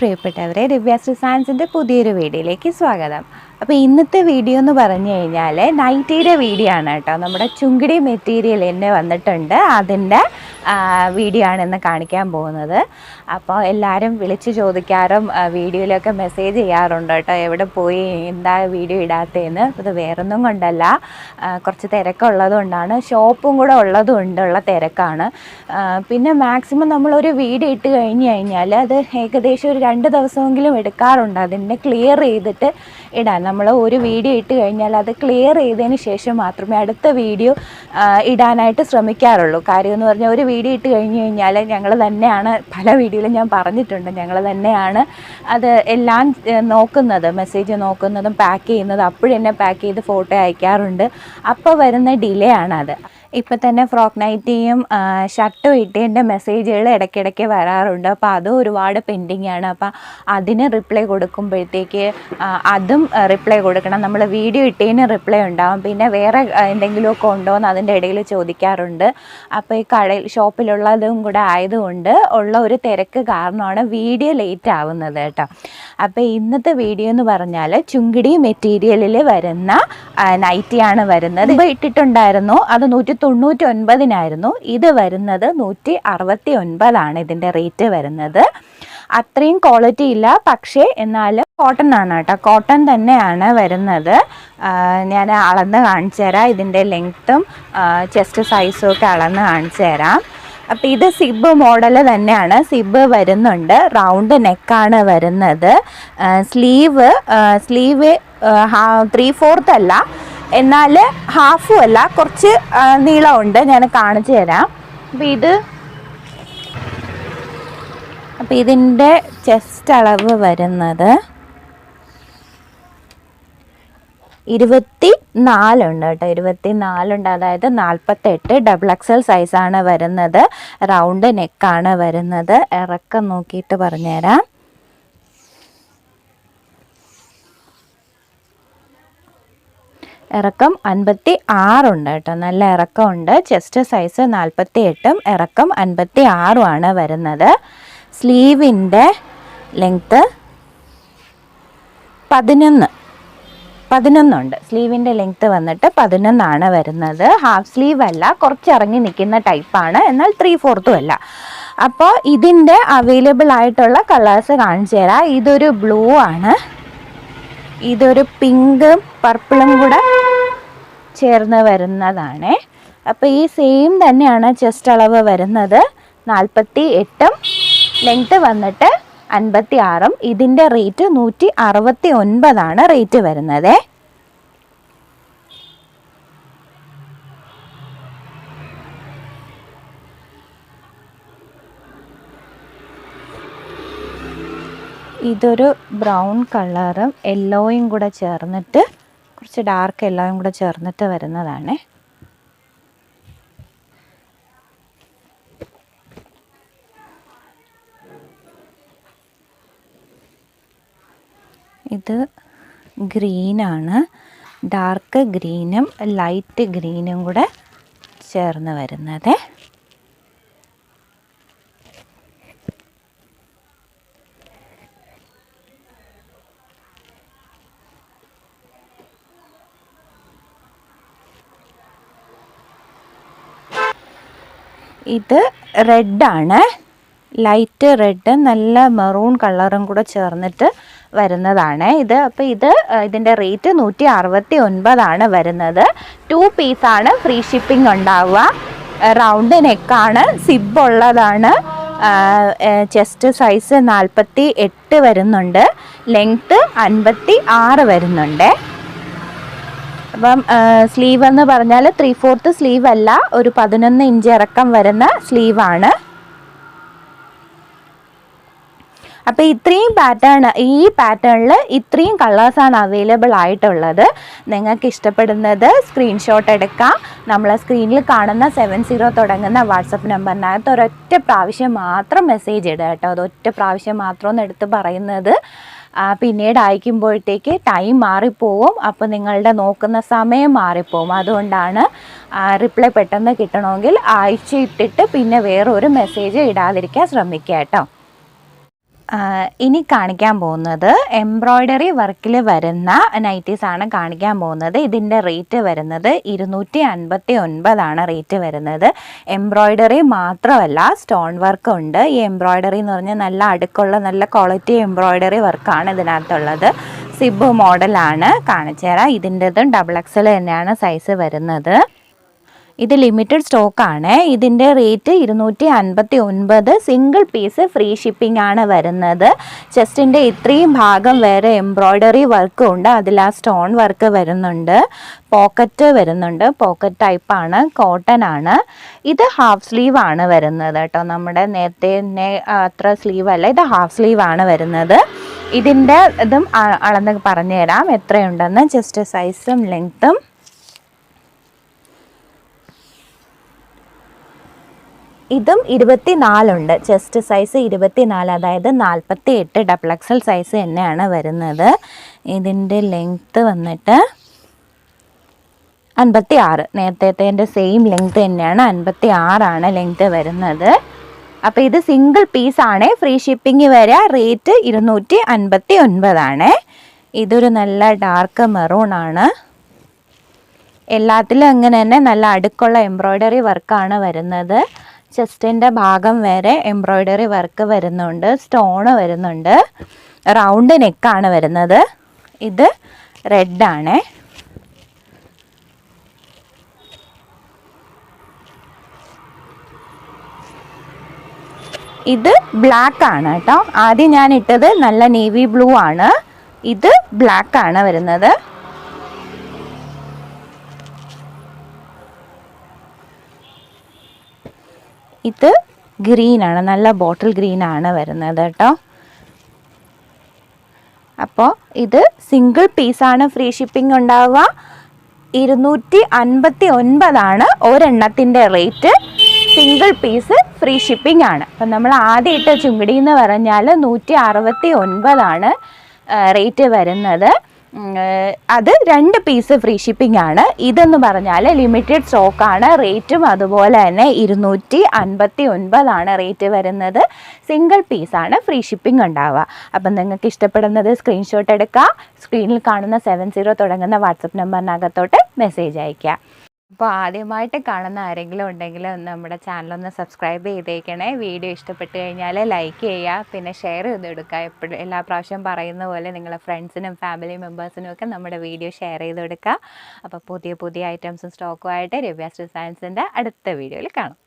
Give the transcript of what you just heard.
പ്രിയപ്പെട്ടവരെ ദിവ്യാശ്രീ സയൻസിന്റെ പുതിയൊരു വീഡിയോയിലേക്ക് സ്വാഗതം. അപ്പോൾ ഇന്നത്തെ വീഡിയോ എന്ന് പറഞ്ഞു കഴിഞ്ഞാൽ നൈറ്റിയുടെ വീഡിയോ ആണ് കേട്ടോ. നമ്മുടെ ചുങ്കിടി മെറ്റീരിയൽ എന്നെ വന്നിട്ടുണ്ട്. അതിന്റെ വീഡിയോ ആണ് ഇന്ന് കാണിക്കാൻ പോകുന്നത്. അപ്പോൾ എല്ലാവരും വിളിച്ച് ചോദിക്കാറും വീഡിയോയിലൊക്കെ മെസ്സേജ് ചെയ്യാറുണ്ട് കേട്ടോ. എവിടെ പോയി എന്താ വീഡിയോ ഇടാത്തതെന്ന്. ഇത് വേറൊന്നും കൊണ്ടല്ല. കുറച്ച് തിരക്കുള്ളത് കൊണ്ടാണ് ഷോപ്പും കൂടെ ഉള്ളതുകൊണ്ടുള്ള തിരക്കാണ്. പിന്നെ മാക്സിമം നമ്മളൊരു വീഡിയോ ഇട്ട് കഴിഞ്ഞ് കഴിഞ്ഞാൽ അത് ഏകദേശം ഒരു രണ്ട് ദിവസമെങ്കിലും എടുക്കാറുണ്ട്. അതിന്റെ ക്ലിയർ ചെയ്തിട്ട് ഇടാൻ. നമ്മൾ ഒരു വീഡിയോ ഇട്ട് കഴിഞ്ഞാൽ അത് ക്ലിയർ ചെയ്തതിന് ശേഷം മാത്രമേ അടുത്ത വീഡിയോ ഇടാനായിട്ട് ശ്രമിക്കാറുള്ളൂ. കാര്യം എന്ന് പറഞ്ഞാൽ ഒരു വീഡിയോ ഇട്ട് കഴിഞ്ഞ് കഴിഞ്ഞാൽ ഞങ്ങൾ തന്നെയാണ് പല വീഡിയോയിലും ഞാൻ പറഞ്ഞിട്ടുണ്ട് ഞങ്ങൾ തന്നെയാണ് അത് എല്ലാം നോക്കുന്നത് മെസ്സേജ് നോക്കുന്നതും പാക്ക് ചെയ്യുന്നതും അപ്പോഴെന്നെ പാക്ക് ചെയ്ത് ഫോട്ടോ അയക്കാറുണ്ട്. അപ്പോൾ വരുന്ന ഡിലേ ആണത്. ഇപ്പം തന്നെ ഫ്രോക്ക് നൈറ്റിയും ഷർട്ടും ഇട്ടതിന്റെ മെസ്സേജുകൾ ഇടയ്ക്കിടയ്ക്ക് വരാറുണ്ട്. അപ്പോൾ അതും ഒരുപാട് പെൻഡിങ് ആണ്. അപ്പോൾ അതിന് റിപ്ലൈ കൊടുക്കുമ്പോഴത്തേക്ക് അതും റിപ്ലൈ കൊടുക്കണം. നമ്മൾ വീഡിയോ ഇട്ടതിന് റിപ്ലൈ ഉണ്ടാവും. പിന്നെ വേറെ എന്തെങ്കിലുമൊക്കെ ഉണ്ടോ എന്ന് അതിന്റെ ഇടയിൽ ചോദിക്കാറുണ്ട്. അപ്പോൾ ഈ കടയിൽ ഷോപ്പിലുള്ളതും കൂടെ ആയതുകൊണ്ട് ഉള്ള ഒരു തിരക്ക് കാരണമാണ് വീഡിയോ ലേറ്റ് ആവുന്നത് കേട്ടോ. അപ്പോൾ ഇന്നത്തെ വീഡിയോ എന്ന് പറഞ്ഞാൽ ചുങ്കിടി മെറ്റീരിയലിൽ വരുന്ന നൈറ്റിയാണ് വരുന്നത്. ഇപ്പോൾ ഇട്ടിട്ടുണ്ടായിരുന്നു. അത് നൂറ്റി തൊണ്ണൂറ്റി ഒൻപതിനായിരുന്നു ഇത് വരുന്നത് നൂറ്റി അറുപത്തി ഒൻപതാണ് ഇതിന്റെ റേറ്റ് വരുന്നത്. അത്രയും ക്വാളിറ്റി ഇല്ല. പക്ഷേ എന്നാലും കോട്ടൺ ആണ് കേട്ടോ. കോട്ടൺ തന്നെയാണ് വരുന്നത്. ഞാൻ അളന്ന് കാണിച്ചു തരാം. ഇതിന്റെ ലെങ്ത്തും ചെസ്റ്റ് സൈസും ഒക്കെ അളന്ന് കാണിച്ചു തരാം. അപ്പം ഇത് സിബ് മോഡൽ തന്നെയാണ്. സിബ് വരുന്നുണ്ട്. റൗണ്ട് നെക്കാണ് വരുന്നത്. സ്ലീവ് സ്ലീവ് ത്രീ ഫോർത്ത് അല്ല. എന്നാൽ ഹാഫും അല്ല കുറച്ച് നീളമുണ്ട്. ഞാൻ കാണിച്ചു തരാം. അപ്പം ഇത് അപ്പം ഇതിന്റെ ചെസ്റ്റ് അളവ് വരുന്നത് ഇരുപത്തി നാലുണ്ട് കേട്ടോ. ഇരുപത്തി നാലുണ്ട് അതായത് നാൽപ്പത്തെട്ട് ഡബിൾ എക്സൽ സൈസാണ് വരുന്നത്. റൗണ്ട് നെക്കാണ് വരുന്നത്. ഇറക്കം നോക്കിയിട്ട് പറഞ്ഞുതരാം. ഇറക്കം അൻപത്തി ആറുണ്ട് കേട്ടോ. നല്ല ഇറക്കമുണ്ട്. ചെസ്റ്റ് സൈസ് നാൽപ്പത്തി എട്ടും ഇറക്കം അൻപത്തി ആറുമാണ് വരുന്നത്. സ്ലീവിന്റെ ലെങ്ത്ത് പതിനൊന്ന്. പതിനൊന്നുണ്ട്. സ്ലീവിന്റെ ലെങ്ത്ത് വന്നിട്ട് പതിനൊന്നാണ് വരുന്നത്. ഹാഫ് സ്ലീവ് അല്ല കുറച്ചിറങ്ങി നിൽക്കുന്ന ടൈപ്പാണ് എന്നാൽ ത്രീ ഫോർത്തും അല്ല. അപ്പോൾ ഇതിന്റെ അവൈലബിൾ ആയിട്ടുള്ള കളേഴ്സ് കാണിച്ചു തരാം ഇതൊരു ബ്ലൂ ആണ്. ഇതൊരു പിങ്കും പർപ്പിളും കൂടെ ചേർന്ന് വരുന്നതാണ്. അപ്പോൾ ഈ സെയിം തന്നെയാണ് ചെസ്റ്റ് അളവ് വരുന്നത്. നാൽപ്പത്തി എട്ടും ലെങ്ത്ത് വന്നിട്ട് അൻപത്തി ആറും ഇതിന്റെ റേറ്റ് നൂറ്റി അറുപത്തി ഒൻപതാണ് റേറ്റ് വരുന്നത്. ഇതൊരു ബ്രൗൺ കളറും യെല്ലോയും കൂടെ ചേർന്നിട്ട് കുറച്ച് ഡാർക്ക് യെല്ലോയും കൂടെ ചേർന്നിട്ട് വരുന്നതാണ്. ഇത് ഗ്രീനാണ്. ഡാർക്ക് ഗ്രീനും ലൈറ്റ് ഗ്രീനും കൂടെ ചേർന്ന് വരുന്നത്. ഇത് റെഡാണ്. ലൈറ്റ് റെഡ് നല്ല മെറൂൺ കളറും കൂടെ ചേർന്നിട്ട് വരുന്നതാണ് ഇത്. അപ്പോൾ ഇത് ഇതിന്റെ റേറ്റ് നൂറ്റി അറുപത്തി ഒൻപതാണ് വരുന്നത് ടു പീസാണ് ഫ്രീ ഷിപ്പിംഗ് ഉണ്ടാവുക റൗണ്ട് നെക്കാണ് സിബ് ഉള്ളതാണ്. ചെസ്റ്റ് സൈസ് നാൽപ്പത്തി എട്ട് വരുന്നുണ്ട്. ലെങ്ത്ത് അൻപത്തി ആറ് വരുന്നുണ്ട്. അപ്പം സ്ലീവ് എന്ന് പറഞ്ഞാൽ ത്രീ ഫോർത്ത് സ്ലീവ് അല്ല ഒരു പതിനൊന്ന് ഇഞ്ച് ഇറക്കം വരുന്ന സ്ലീവാണ് അപ്പോൾ ഇത്രയും പാറ്റേൺ ഈ പാറ്റേണിൽ ഇത്രയും കളേഴ്സാണ് അവൈലബിൾ ആയിട്ടുള്ളത്. നിങ്ങൾക്ക് ഇഷ്ടപ്പെടുന്നത് സ്ക്രീൻഷോട്ട് എടുക്കാം. നമ്മൾ സ്ക്രീനിൽ കാണുന്ന സെവൻ സീറോ തുടങ്ങുന്ന വാട്സപ്പ് നമ്പറിനകത്ത് ഒരൊറ്റ പ്രാവശ്യം മാത്രം മെസ്സേജ് ഇടുക കേട്ടോ. അത് ഒറ്റ പ്രാവശ്യം മാത്രം എന്ന് എടുത്ത് പറയുന്നത്. പിന്നീട് അയക്കുമ്പോഴത്തേക്ക് ടൈം മാറിപ്പോവും. അപ്പോൾ നിങ്ങളുടെ നോക്കുന്ന സമയം മാറിപ്പോവും. അതുകൊണ്ടാണ് റിപ്ലൈ പെട്ടെന്ന് കിട്ടണമെങ്കിൽ അയച്ചിട്ടിട്ട് പിന്നെ വേറൊരു മെസ്സേജ് ഇടാതിരിക്കാൻ ശ്രമിക്കുക കേട്ടോ. ഇനി കാണിക്കാൻ പോകുന്നത് എംബ്രോയ്ഡറി വർക്കിൽ വരുന്ന നൈറ്റീസ് ആണ് കാണിക്കാൻ പോകുന്നത്. ഇതിന്റെ റേറ്റ് വരുന്നത് ഇരുന്നൂറ്റി അൻപത്തി ഒൻപതാണ് റേറ്റ് വരുന്നത്. എംബ്രോയ്ഡറി മാത്രമല്ല സ്റ്റോൺ വർക്ക് ഉണ്ട്. ഈ എംബ്രോയ്ഡറി എന്ന് പറഞ്ഞാൽ നല്ല അടുക്കുള്ള നല്ല ക്വാളിറ്റി എംബ്രോയ്ഡറി വർക്കാണ് ഇതിനകത്തുള്ളത്. സിബ് മോഡലാണ് കാണിച്ചു തരാം ഇതിന്റെതും ഡബിൾ എക്സൽ തന്നെയാണ് സൈസ് വരുന്നത്. ഇത് ലിമിറ്റഡ് സ്റ്റോക്കാണ് ഇതിന്റെ റേറ്റ് ഇരുന്നൂറ്റി അൻപത്തി ഒൻപത് സിംഗിൾ പീസ് ഫ്രീ ഷിപ്പിംഗ് ആണ് വരുന്നത്. ചെസ്റ്റിന്റെ ഇത്രയും ഭാഗം വരെ എംബ്രോയ്ഡറി വർക്കും ഉണ്ട്. അതിൽ ആ സ്റ്റോൺ വർക്ക് വരുന്നുണ്ട്. പോക്കറ്റ് വരുന്നുണ്ട്. പോക്കറ്റ് ടൈപ്പാണ് കോട്ടൺ ആണ്. ഇത് ഹാഫ് സ്ലീവ് ആണ് വരുന്നത് കേട്ടോ. നമ്മുടെ നേരത്തെ തന്നെ അത്ര സ്ലീവ് അല്ല. ഇത് ഹാഫ് സ്ലീവ് ആണ് വരുന്നത്. ഇതിന്റെ ഇതും അളന്ന് പറഞ്ഞുതരാം. എത്രയുണ്ടെന്ന്? ജസ്റ്റ് സൈസും ലെങ്ത്തും ഇതും ഇരുപത്തിനാലുണ്ട്. ചെസ്റ്റ് സൈസ് ഇരുപത്തിനാല് അതായത് നാൽപ്പത്തി എട്ട് ഡബിൾ എക്സൽ സൈസ് തന്നെയാണ് വരുന്നത്. ഇതിന്റെ ലെങ്ത്ത് വന്നിട്ട് അൻപത്തി ആറ് നേരത്തേന്റെ സെയിം ലെങ്ത്ത് തന്നെയാണ് അൻപത്തി ആറാണ് ലെങ്ത്ത് വരുന്നത്. അപ്പോൾ ഇത് സിംഗിൾ പീസ് ആണ്. ഫ്രീ ഷിപ്പിംഗ് വരെ റേറ്റ് ഇരുന്നൂറ്റി അൻപത്തി ഒൻപതാണ് ഇതൊരു നല്ല ഡാർക്ക് മെറൂൺ ആണ്. എല്ലാത്തിലും അങ്ങനെ തന്നെ നല്ല അടുക്കുള്ള എംബ്രോയ്ഡറി വർക്കാണ് വരുന്നത്. ചെസ്റ്റിന്റെ ഭാഗം വരെ എംബ്രോയ്ഡറി വർക്ക് വരുന്നുണ്ട് സ്റ്റോണ് വരുന്നുണ്ട് റൗണ്ട് നെക്കാണ് വരുന്നത്. ഇത് റെഡാണ് ഇത് ബ്ലാക്ക് ആണ് കേട്ടോ. ആദ്യം ഞാൻ ഇട്ടത് നല്ല നേവി ബ്ലൂ ആണ്. ഇത് ബ്ലാക്ക് ആണ് വരുന്നത്. ഇത് ഗ്രീൻ ആണ്. നല്ല ബോട്ടിൽ ഗ്രീൻ ആണ് വരുന്നത് കേട്ടോ അപ്പോൾ ഇത് സിംഗിൾ പീസാണ് ഫ്രീ ഷിപ്പിംഗ് ഉണ്ടാവുക. ഇരുന്നൂറ്റി അൻപത്തി ഒൻപതാണ് ഒരെണ്ണത്തിന്റെ rate single piece free shipping ആണ്. അപ്പം നമ്മൾ ആദ്യം ഇട്ട ചുമടി എന്ന് പറഞ്ഞാൽ നൂറ്റി അറുപത്തി ഒൻപതാണ് റേറ്റ് വരുന്നത്. അത് രണ്ട് പീസ് ഫ്രീ ഷിപ്പിംഗ് ആണ്. ഇതെന്ന് പറഞ്ഞാൽ ലിമിറ്റഡ് സ്റ്റോക്കാണ് റേറ്റും അതുപോലെ തന്നെ ഇരുന്നൂറ്റി അൻപത്തി ഒൻപതാണ് റേറ്റ് വരുന്നത് സിംഗിൾ പീസാണ് ഫ്രീ ഷിപ്പിംഗ് ഉണ്ടാവുക. അപ്പം നിങ്ങൾക്ക് ഇഷ്ടപ്പെടുന്നത് സ്ക്രീൻഷോട്ട് എടുക്കുക സ്ക്രീനിൽ കാണുന്ന സെവൻ സീറോ തുടങ്ങുന്ന വാട്സപ്പ് നമ്പറിനകത്തോട്ട് മെസ്സേജ് അയയ്ക്കുക അപ്പോൾ ആദ്യമായിട്ട് കാണുന്ന ആരെങ്കിലും ഉണ്ടെങ്കിൽ നമ്മുടെ ചാനൽ ഒന്ന് സബ്സ്ക്രൈബ് ചെയ്തേക്കണേ. വീഡിയോ ഇഷ്ടപ്പെട്ട് കഴിഞ്ഞാൽ ലൈക്ക് ചെയ്യുക. പിന്നെ ഷെയർ ചെയ്ത് കൊടുക്കുക എപ്പോഴും എല്ലാ പ്രാവശ്യം പറയുന്ന പോലെ നിങ്ങളെ ഫ്രണ്ട്സിനും ഫാമിലി മെമ്പേഴ്സിനും ഒക്കെ നമ്മുടെ വീഡിയോ ഷെയർ ചെയ്ത് കൊടുക്കുക അപ്പോൾ പുതിയ പുതിയ ഐറ്റംസും സ്റ്റോക്കും ആയിട്ട് രവ്യാസ് ഡിസൈൻസിന്റെ അടുത്ത വീഡിയോയിൽ കാണാം.